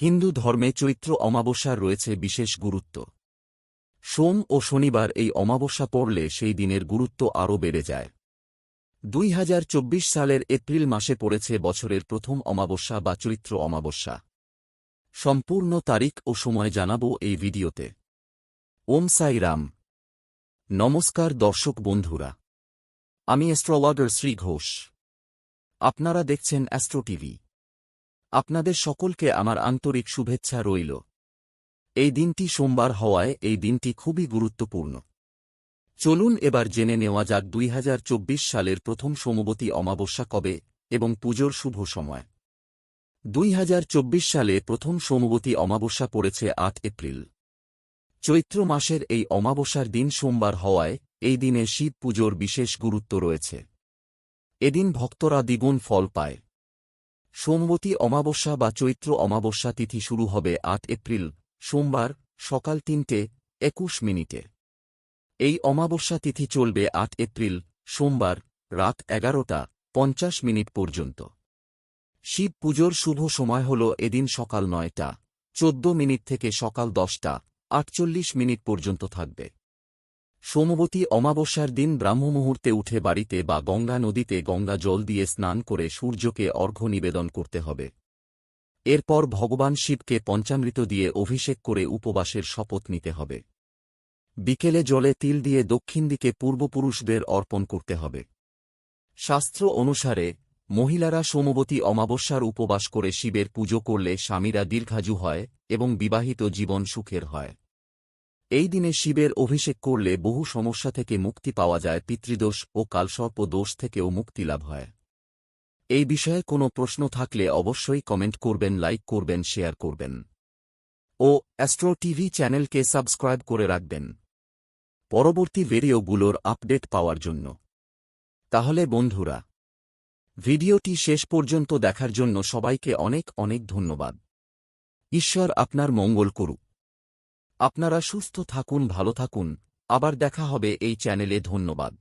হিন্দু ধর্মে চৈত্র অমাবস্যার রয়েছে বিশেষ গুরুত্ব। সোম ও শনিবার এই অমাবস্যা পড়লে সেই দিনের গুরুত্ব আরও বেড়ে যায়। দুই হাজার চব্বিশ সালের এপ্রিল মাসে পড়েছে বছরের প্রথম অমাবস্যা বা চৈত্র অমাবস্যা। সম্পূর্ণ তারিখ ও সময় জানাব এই ভিডিওতে। ওম সাই রাম। নমস্কার দর্শক বন্ধুরা। আমি অ্যাস্ট্রোলগার শ্রী ঘোষ। আপনারা দেখছেন অ্যাস্ট্রো টিভি। আপনাদের সকলকে আমার আন্তরিক শুভেচ্ছা রইল। এই দিনটি সোমবার হওয়ায় এই দিনটি খুবই গুরুত্বপূর্ণ। চলুন এবার জেনে নেওয়া যাক দুই হাজার চব্বিশ সালের প্রথম সোমবতী অমাবস্যা কবে এবং পুজোর শুভ সময়। দুই হাজার চব্বিশ সালে প্রথম সোমবতী অমাবস্যা পড়েছে আট এপ্রিল। চৈত্র মাসের এই অমাবস্যার দিন সোমবার হওয়ায় এই দিনে শিব পুজোর বিশেষ গুরুত্ব রয়েছে। এদিন ভক্তরা দ্বিগুণ ফল পায়। সোমবতী অমাবস্যা বা চৈত্র অমাবস্যা তিথি শুরু হবে আট এপ্রিল, সোমবার, সকাল তিনটে, একুশ মিনিটে। এই অমাবস্যা তিথি চলবে আট এপ্রিল, সোমবার, রাত এগারোটা, পঞ্চাশ মিনিট পর্যন্ত। শিব পুজোর শুভ সময় হল এদিন সকাল নয়টা, চোদ্দ মিনিট থেকে সকাল দশটা, আটচল্লিশ মিনিট পর্যন্ত থাকবে। সোমবতী অমাবস্যার দিন ব্রাহ্ম মুহূর্তে উঠে বাড়িতে বা গঙ্গা নদীতে গঙ্গা জল দিয়ে স্নান করে সূর্যকে অর্ঘ্য নিবেদন করতে হবে। এরপর ভগবান শিবকে পঞ্চামৃত দিয়ে অভিষেক করে উপবাসের শপথ নিতে হবে। বিকেলে জলে তিল দিয়ে দক্ষিণ দিকে পূর্বপুরুষদের অর্পণ করতে হবে। শাস্ত্র অনুসারে, মহিলারা সোমবতী অমাবস্যার উপবাস করে শিবের পুজো করলে স্বামীরা দীর্ঘাজু হয় এবং বিবাহিত জীবন সুখের হয়। এই দিনে শিবের অভিষেক করলে বহু সমস্যা থেকে মুক্তি পাওয়া যায়, পিতৃদোষ ও কালসর্প দোষ থেকেও মুক্তি লাভ হয়। এই বিষয়ে কোনো প্রশ্ন থাকলে অবশ্যই কমেন্ট করবেন, লাইক করবেন, শেয়ার করবেন। ও অ্যাস্ট্রো টিভি চ্যানেলকে সাবস্ক্রাইব করে রাখবেন। পরবর্তী ভিডিওগুলোর আপডেট পাওয়ার জন্য। তাহলে বন্ধুরা, ভিডিওটি শেষ পর্যন্ত দেখার জন্য সবাইকে অনেক অনেক ধন্যবাদ। ঈশ্বর আপনার মঙ্গল করুক। আপনারা সুস্থ থাকুন ভালো থাকুন। আবার দেখা হবে এই চ্যানেলে ধন্যবাদ।